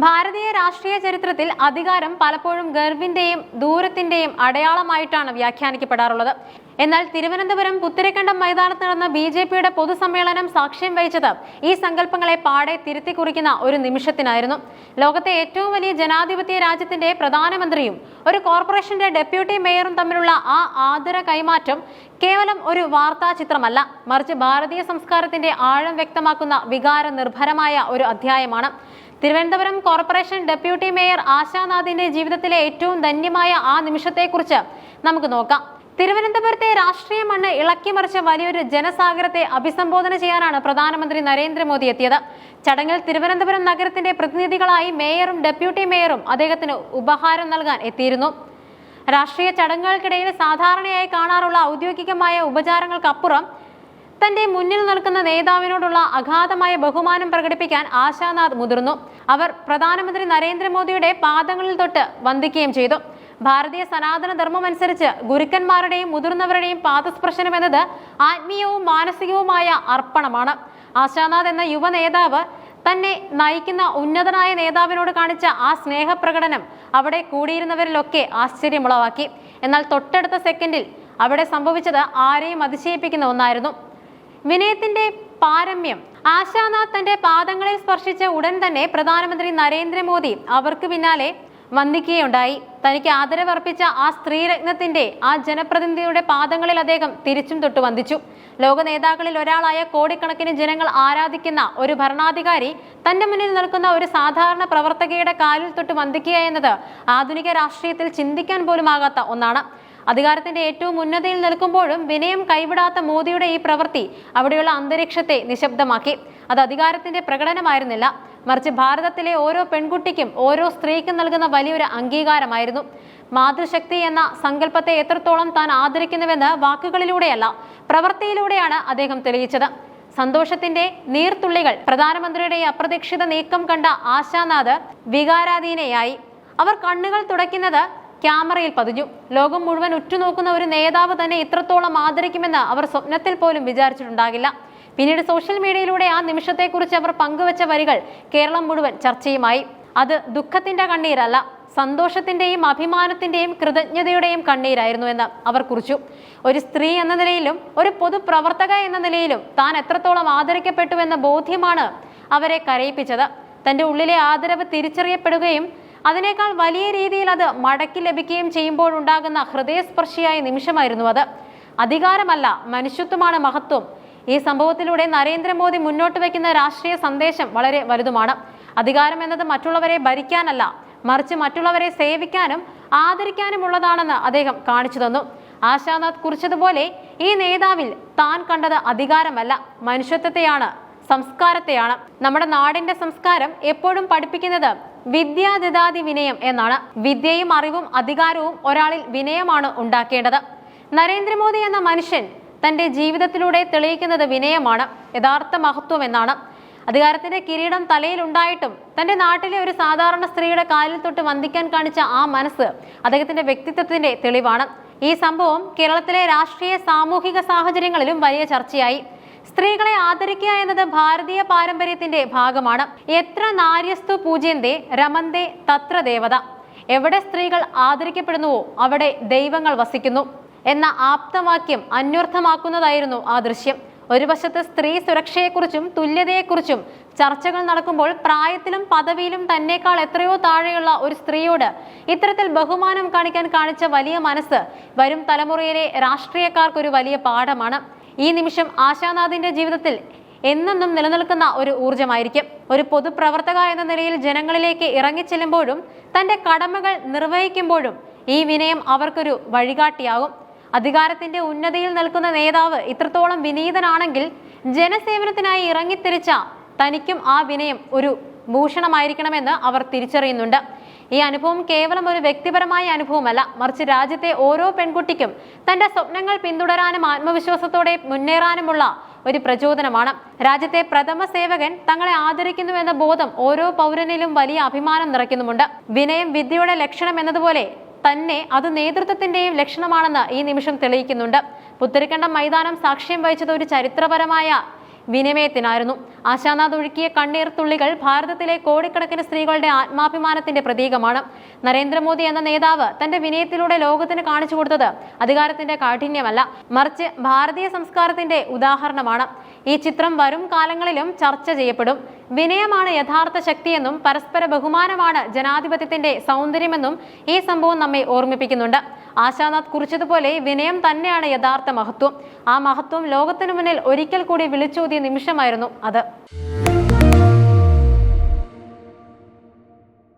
ഭാരതീയ രാഷ്ട്രീയ ചരിത്രത്തിൽ അധികാരം പലപ്പോഴും ഗർവിന്റെയും ദൂരത്തിന്റെയും അടയാളമായിട്ടാണ് വ്യാഖ്യാനിക്കപ്പെടാറുള്ളത്. എന്നാൽ തിരുവനന്തപുരം പുത്തിരിക്കണ്ടം മൈതാനത്ത് നടന്ന ബി ജെ പിയുടെ പൊതുസമ്മേളനം സാക്ഷ്യം വഹിച്ചത് ഈ സങ്കല്പങ്ങളെ പാടെ തിരുത്തി കുറിക്കുന്ന ഒരു നിമിഷത്തിനായിരുന്നു. ലോകത്തെ ഏറ്റവും വലിയ ജനാധിപത്യ രാജ്യത്തിന്റെ പ്രധാനമന്ത്രിയും ഒരു കോർപ്പറേഷന്റെ ഡെപ്യൂട്ടി മേയറും തമ്മിലുള്ള ആ ആദര കൈമാറ്റം കേവലം ഒരു വാർത്താ ചിത്രമല്ല മറിച്ച് ഭാരതീയ സംസ്കാരത്തിന്റെ ആഴം വ്യക്തമാക്കുന്ന വികാര നിർഭരമായ ഒരു അധ്യായമാണ്. തിരുവനന്തപുരം കോർപ്പറേഷൻ ഡെപ്യൂട്ടി മേയർ ആശാനാഥിന്റെ ജീവിതത്തിലെ ഏറ്റവും ധന്യമായ ആ നിമിഷത്തെക്കുറിച്ച് നമുക്ക് നോക്കാം. തിരുവനന്തപുരത്തെ രാഷ്ട്രീയ മണ്ണ് ഇളക്കിമറിച്ച വലിയൊരു ജനസാഗരത്തെ അഭിസംബോധന ചെയ്യാനാണ് പ്രധാനമന്ത്രി നരേന്ദ്രമോദി എത്തിയത്. ചടങ്ങിൽ തിരുവനന്തപുരം നഗരത്തിന്റെ പ്രതിനിധികളായി മേയറും ഡെപ്യൂട്ടി മേയറും അദ്ദേഹത്തിന് ഉപഹാരം നൽകാൻ എത്തിയിരുന്നു. രാഷ്ട്രീയ ചടങ്ങുകൾക്കിടയിൽ സാധാരണയായി കാണാറുള്ള ഔദ്യോഗികമായ ഉപചാരങ്ങൾക്കപ്പുറം തന്റെ മുന്നിൽ നിൽക്കുന്ന നേതാവിനോടുള്ള അഗാധമായ ബഹുമാനം പ്രകടിപ്പിക്കാൻ ആശാനാഥ് മുതിർന്നു. അവർ പ്രധാനമന്ത്രി നരേന്ദ്രമോദിയുടെ പാദങ്ങളിൽ തൊട്ട് വന്ദിക്കുകയും ചെയ്തു. ഭാരതീയ സനാതന ധർമ്മം അനുസരിച്ച് ഗുരുക്കന്മാരുടെയും മുതിർന്നവരുടെയും പാദസ്പർശനം എന്നത് ആത്മീയവും മാനസികവുമായ അർപ്പണമാണ്. ആശാനാഥ് എന്ന യുവ നേതാവ് തന്നെ നയിക്കുന്ന ഉന്നതനായ നേതാവിനോട് കാണിച്ച ആ സ്നേഹപ്രകടനം അവിടെ കൂടിയിരുന്നവരിലൊക്കെ ആശ്ചര്യമുളവാക്കി. എന്നാൽ തൊട്ടടുത്ത സെക്കൻഡിൽ അവിടെ സംഭവിച്ചത് ആരെയും അതിശയിപ്പിക്കുന്ന ഒന്നായിരുന്നു. വിനയത്തിന്റെ പാരമ്യം. ആശാനാഥ് തന്റെ പാദങ്ങളിൽ സ്പർശിച്ച ഉടൻ തന്നെ പ്രധാനമന്ത്രി നരേന്ദ്രമോദി അവർക്ക് പിന്നാലെ വന്ദിക്കുകയുണ്ടായി തനിക്ക് ആദരവർപ്പിച്ച ആ സ്ത്രീരത്നത്തിന്റെ ആ ജനപ്രതിനിധിയുടെ പാദങ്ങളിൽ അദ്ദേഹം തിരിച്ചും തൊട്ട് വന്ദിച്ചു. ലോക നേതാക്കളിൽ ഒരാളായ കോടിക്കണക്കിന് ജനങ്ങൾ ആരാധിക്കുന്ന ഒരു ഭരണാധികാരി തന്റെ മുന്നിൽ നിൽക്കുന്ന ഒരു സാധാരണ പ്രവർത്തകയുടെ കാലിൽ തൊട്ട് വന്ദിക്കുക എന്നത് ആധുനിക രാഷ്ട്രീയത്തിൽ ചിന്തിക്കാൻ പോലും ആകാത്ത ഒന്നാണ്. അധികാരത്തിന്റെ ഏറ്റവും ഉന്നതയിൽ നിൽക്കുമ്പോഴും വിനയം കൈവിടാത്ത മോദിയുടെ ഈ പ്രവൃത്തി അവിടെയുള്ള അന്തരീക്ഷത്തെ നിശബ്ദമാക്കി. അത് അധികാരത്തിന്റെ പ്രകടനമായിരുന്നില്ല. മറിച്ച് ഭാരതത്തിലെ ഓരോ പെൺകുട്ടിക്കും ഓരോ സ്ത്രീക്കും നൽകുന്ന വലിയൊരു അംഗീകാരമായിരുന്നു. മാതൃശക്തി എന്ന സങ്കല്പത്തെ എത്രത്തോളം താൻ ആദരിക്കുന്നുവെന്ന് വാക്കുകളിലൂടെയല്ല പ്രവൃത്തിയിലൂടെയാണ് അദ്ദേഹം തെളിയിച്ചത്. സന്തോഷത്തിന്റെ നീർത്തുള്ളികൾ പ്രധാനമന്ത്രിയുടെ അപ്രതീക്ഷിത നീക്കം കണ്ട ആശാനാഥ് വികാരാധീനയായി. അവർ കണ്ണുകൾ തുടയ്ക്കുന്നത് ക്യാമറയിൽ പതിഞ്ഞു. ലോകം മുഴുവൻ ഉറ്റുനോക്കുന്ന ഒരു നേതാവ് തന്നെ ഇത്രത്തോളം ആദരിക്കുമെന്ന് അവർ സ്വപ്നത്തിൽ പോലും വിചാരിച്ചിട്ടുണ്ടാകില്ല. പിന്നീട് സോഷ്യൽ മീഡിയയിലൂടെ ആ നിമിഷത്തെക്കുറിച്ച് അവർ പങ്കുവച്ച വരികൾ കേരളം മുഴുവൻ ചർച്ചയുമായി. അത് ദുഃഖത്തിന്റെ കണ്ണീരല്ല സന്തോഷത്തിന്റെയും അഭിമാനത്തിന്റെയും കൃതജ്ഞതയുടെയും കണ്ണീരായിരുന്നു എന്ന് അവർ കുറിച്ചു. ഒരു സ്ത്രീ എന്ന നിലയിലും ഒരു പൊതുപ്രവർത്തക എന്ന നിലയിലും താൻ എത്രത്തോളം ആദരിക്കപ്പെട്ടുവെന്ന ബോധ്യമാണ് അവരെ കരയിപ്പിച്ചത്. തന്റെ ഉള്ളിലെ ആദരവ് തിരിച്ചറിയപ്പെടുകയും അതിനേക്കാൾ വലിയ രീതിയിൽ അത് മടക്കി ലഭിക്കുകയും ചെയ്യുമ്പോഴുണ്ടാകുന്ന ഹൃദയസ്പർശിയായ നിമിഷമായിരുന്നു അത്. അധികാരമല്ല മനുഷ്യത്വമാണ് മഹത്വം. ഈ സംഭവത്തിലൂടെ നരേന്ദ്രമോദി മുന്നോട്ട് വയ്ക്കുന്ന രാഷ്ട്രീയ സന്ദേശം വളരെ വലുതുമാണ്. അധികാരം എന്നത് മറ്റുള്ളവരെ ഭരിക്കാനല്ല മറിച്ച് മറ്റുള്ളവരെ സേവിക്കാനും ആദരിക്കാനുമുള്ളതാണെന്ന് അദ്ദേഹം കാണിച്ചു തന്നു. ആശാനാഥ് കുറിച്ചതുപോലെ ഈ നേതാവിൽ താൻ കണ്ടത് അധികാരമല്ല മനുഷ്യത്വത്തെയാണ് സംസ്കാരത്തെയാണ്. നമ്മുടെ നാടിന്റെ സംസ്കാരം എപ്പോഴും പഠിപ്പിക്കുന്നത് വിദ്യാദിതാതി വിനയം എന്നാണ്. വിദ്യയും അറിവും അധികാരവും ഒരാളിൽ വിനയമാണ് ഉണ്ടാക്കേണ്ടത്. നരേന്ദ്രമോദി എന്ന മനുഷ്യൻ തന്റെ ജീവിതത്തിലൂടെ തെളിയിക്കുന്നത് വിനയമാണ് യഥാർത്ഥ മഹത്വം എന്നാണ് അധികാരത്തിന്റെ കിരീടം തലയിൽ ഉണ്ടായിട്ടും തന്റെ നാട്ടിലെ ഒരു സാധാരണ സ്ത്രീയുടെ കാലിൽ തൊട്ട് വന്ദിക്കാൻ കാണിച്ച ആ മനസ്സ് അദ്ദേഹത്തിന്റെ വ്യക്തിത്വത്തിന്റെ തെളിവാണ്. ഈ സംഭവം കേരളത്തിലെ രാഷ്ട്രീയ സാമൂഹിക സാഹചര്യങ്ങളിലും വലിയ ചർച്ചയായി. സ്ത്രീകളെ ആദരിക്കുക എന്നത് ഭാരതീയ പാരമ്പര്യത്തിന്റെ ഭാഗമാണ്. എത്ര നാര്യസ്തു പൂജ്യന്തേ രമന്തേ തത്ര ദേവത. എവിടെ സ്ത്രീകൾ ആദരിക്കപ്പെടുന്നുവോ അവിടെ ദൈവങ്ങൾ വസിക്കുന്നു. എന്ന ആപ്തവാക്യം അന്വർത്ഥമാക്കുന്നതായിരുന്നു ആ ദൃശ്യം. ഒരു വശത്ത് സ്ത്രീ സുരക്ഷയെക്കുറിച്ചും തുല്യതയെക്കുറിച്ചും ചർച്ചകൾ നടക്കുമ്പോൾ പ്രായത്തിലും പദവിയിലും തന്നെക്കാൾ എത്രയോ താഴെയുള്ള ഒരു സ്ത്രീയോട് ഇത്തരത്തിൽ ബഹുമാനം കാണിക്കാൻ കാണിച്ച വലിയ മനസ്സ് വരും തലമുറയിലെ രാഷ്ട്രീയക്കാർക്കൊരു വലിയ പാഠമാണ്. ഈ നിമിഷം ആശാനാഥിന്റെ ജീവിതത്തിൽ എന്നെന്നും നിലനിൽക്കുന്ന ഒരു ഊർജമായിരിക്കും ഒരു പൊതുപ്രവർത്തക എന്ന നിലയിൽ ജനങ്ങളിലേക്ക് ഇറങ്ങിച്ചെല്ലുമ്പോഴും തന്റെ കടമകൾ നിർവഹിക്കുമ്പോഴും ഈ വിനയം അവർക്കൊരു വഴികാട്ടിയാകും. അധികാരത്തിന്റെ ഉന്നതിയിൽ നിൽക്കുന്ന നേതാവ് ഇത്രത്തോളം വിനീതനാണെങ്കിൽ ജനസേവനത്തിനായി ഇറങ്ങിത്തിരിച്ച തനിക്കും ആ വിനയം ഒരു ഭൂഷണമായിരിക്കണമെന്ന് അവർ തിരിച്ചറിയുന്നുണ്ട്. ഈ അനുഭവം കേവലം ഒരു വ്യക്തിപരമായ അനുഭവമല്ല. മറിച്ച് രാജ്യത്തെ ഓരോ പെൺകുട്ടിക്കും തന്റെ സ്വപ്നങ്ങൾ പിന്തുടരാനും ആത്മവിശ്വാസത്തോടെ മുന്നേറാനുമുള്ള ഒരു പ്രചോദനമാണ്. രാജ്യത്തെ പ്രഥമ സേവകൻ തങ്ങളെ ആദരിക്കുന്നു എന്ന ബോധം ഓരോ പൗരനിലും വലിയ അഭിമാനം നിറയ്ക്കുന്നുമുണ്ട്. വിനയം വിദ്യയുടെ ലക്ഷണം എന്നതുപോലെ തന്നെ അത് നേതൃത്വത്തിന്റെയും ലക്ഷണമാണെന്ന് ഈ നിമിഷം തെളിയിക്കുന്നുണ്ട്. പുത്തരിക്കണ്ടം മൈതാനം സാക്ഷ്യം വഹിച്ചത് ഒരു ചരിത്രപരമായ വിനിമയത്തിനായിരുന്നു. ആശാനാഥ് ഒഴുക്കിയ കണ്ണീർ തുള്ളികൾ ഭാരതത്തിലെ കോടിക്കണക്കിന് സ്ത്രീകളുടെ ആത്മാഭിമാനത്തിന്റെ പ്രതീകമാണ്. നരേന്ദ്രമോദി എന്ന നേതാവ് തന്റെ വിനയത്തിലൂടെ ലോകത്തിന് കാണിച്ചു കൊടുത്തത് അധികാരത്തിന്റെ കാഠിന്യമല്ല മറിച്ച് ഭാരതീയ സംസ്കാരത്തിന്റെ ഉദാഹരണമാണ്. ഈ ചിത്രം വരും കാലങ്ങളിലും ചർച്ച ചെയ്യപ്പെടും. വിനയമാണ് യഥാർത്ഥ ശക്തിയെന്നും പരസ്പര ബഹുമാനമാണ് ജനാധിപത്യത്തിന്റെ സൗന്ദര്യമെന്നും ഈ സംഭവം നമ്മെ ഓർമ്മിപ്പിക്കുന്നുണ്ട്. ആശാനാഥ് കുറിച്ചതുപോലെ വിനയം തന്നെയാണ് യഥാർത്ഥ മഹത്വം. ആ മഹത്വം ലോകത്തിനു മുന്നിൽ ഒരിക്കൽ കൂടി വിളിച്ചോതിയ നിമിഷമായിരുന്നു അത്.